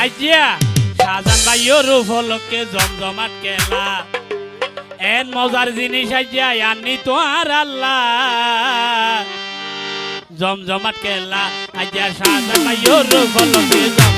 Isaiah Shahjan ভাইও কে জমজমাট কেলা। এন মজার জিনিস আইজিয়া আনি তো আর আল্লাহ। জমজমাট কেলা আইজিয়া শাহজান ভাইও রুফলকে জম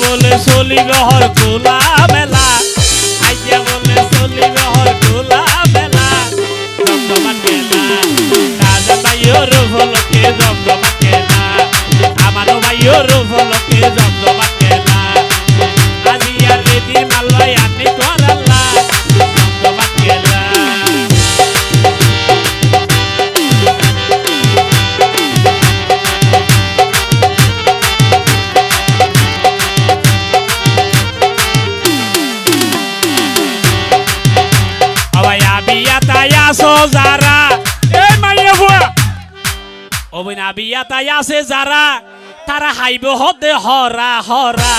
বলে চলি গহর খোলা মেলা আইয়া বলে চলি গহর খোলা মেলা দমদমান মেলা দাদা ভাইও রুভলকে দমদমান মেলা আমারও ভাইও রুভলকে দমদমান আছো যারা এই মাইয়া হুয়া অবিনা বিয়া তাই আছে যারা তারা হাইব হতে হরা হরা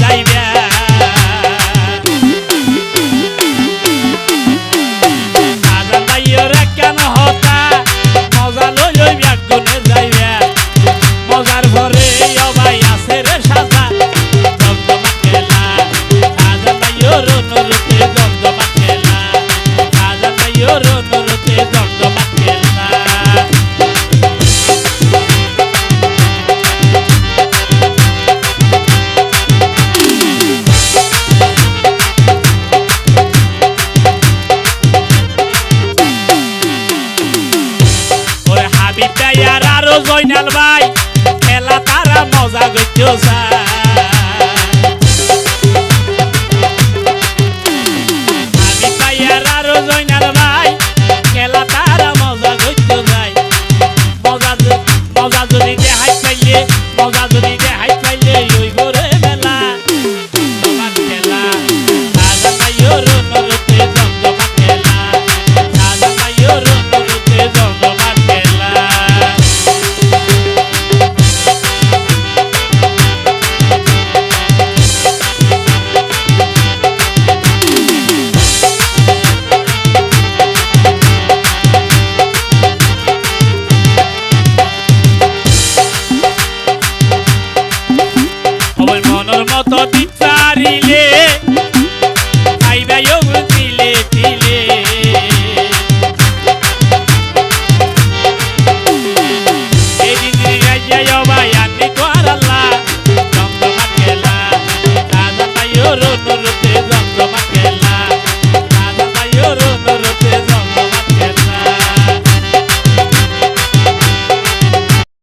যাইবে ভাই আর আরও জয়নাল ভাই খেলা তারা মজা করতেও চায়। সবাই মনের মতো দিচ্ছে